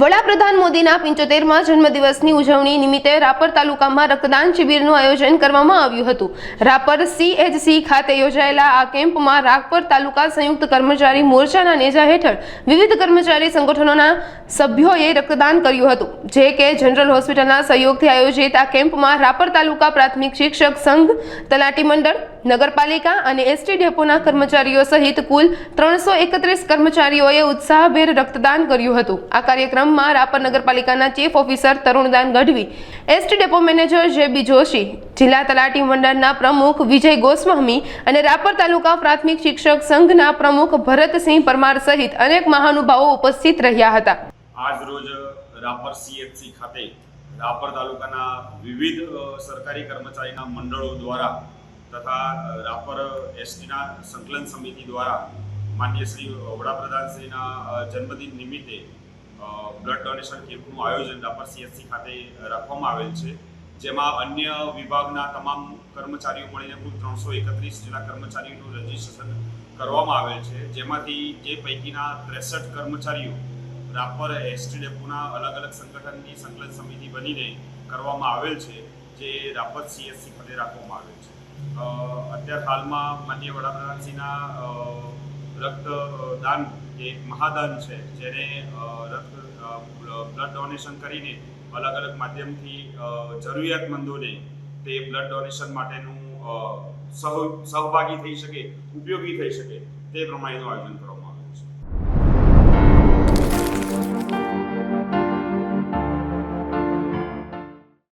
વડાપ્રધાન મોદીના પંચોતેરમાં જન્મદિવસની ઉજવણી નિમિત્તે રાપર તાલુકામાં રક્તદાન શિબિરનું આયોજન કરવામાં આવ્યું હતું. રાપર સીએચસી ખાતે યોજાયેલા આ કેમ્પમાં રાપર તાલુકા સંયુક્ત કર્મચારી મોરચાના નેજા હેઠળ વિવિધ કર્મચારી સંગઠનોના સભ્યોએ રક્તદાન કર્યું હતું. જે કે જનરલ હોસ્પિટલના સહયોગથી આયોજિત આ કેમ્પમાં રાપર તાલુકા પ્રાથમિક શિક્ષક સંઘ, તલાટી મંડળ નગરપાલિકા અને એસટી ડેપોના કર્મચારીઓ સહિત કુલ ત્રણસો એકત્રીસ કર્મચારીઓએ ઉત્સાહભેર રક્તદાન કર્યું હતું. આ કાર્યક્રમમાં રાપર નગરપાલિકાના chief officer Tarundan Gadhvi, ST depot manager J B Joshi, જિલ્લા તલાટી મંડળના પ્રમુખ વિજય ગોસ્વામી અને રાપર તાલુકા પ્રાથમિક શિક્ષક સંઘના પ્રમુખ ભરતસિંહ પરમાર સહિત અનેક મહાનુભાવો ઉપસ્થિત રહ્યા હતા. આજ રોજ રાપર સીએચસી ખાતે રાપર તાલુકાના વિવિધ સરકારી કર્મચારીના મંડળો દ્વારા તથા રાપર એસટીના સંકલન સમિતિ દ્વારા માન્ય શ્રી વડાપ્રધાનશ્રીના જન્મદિન નિમિત્તે બ્લડ ડોનેશન કેમ્પનું આયોજન રાપર સીએસસી ખાતે રાખવામાં આવેલ છે. જેમાં અન્ય વિભાગના તમામ કર્મચારીઓ મળીને કુલ ત્રણસો એકત્રીસ જેટલા કર્મચારીઓનું રજીસ્ટ્રેશન કરવામાં આવેલ છે. જેમાંથી જે પૈકીના ત્રેસઠ કર્મચારીઓ રાપર એસટી ડેપોના અલગ અલગ સંગઠનની સંકલન સમિતિ બનીને કરવામાં આવેલ છે. જે રાપર સીએસસી ખાતે રાખવામાં આવેલ છે. અત્યાર હાલમાં માન્ય વડાપ્રધાનશ્રીના રક્તદાન એ મહાદાન છે, જેને રક્ત બ્લડ ડોનેશન કરીને અલગ અલગ માધ્યમથી જરૂરિયાતમંદોને તે બ્લડ ડોનેશન માટેનું સહ, સહભાગી થઈ શકે, ઉપયોગી થઈ શકે તે પ્રમાણેનું આયોજન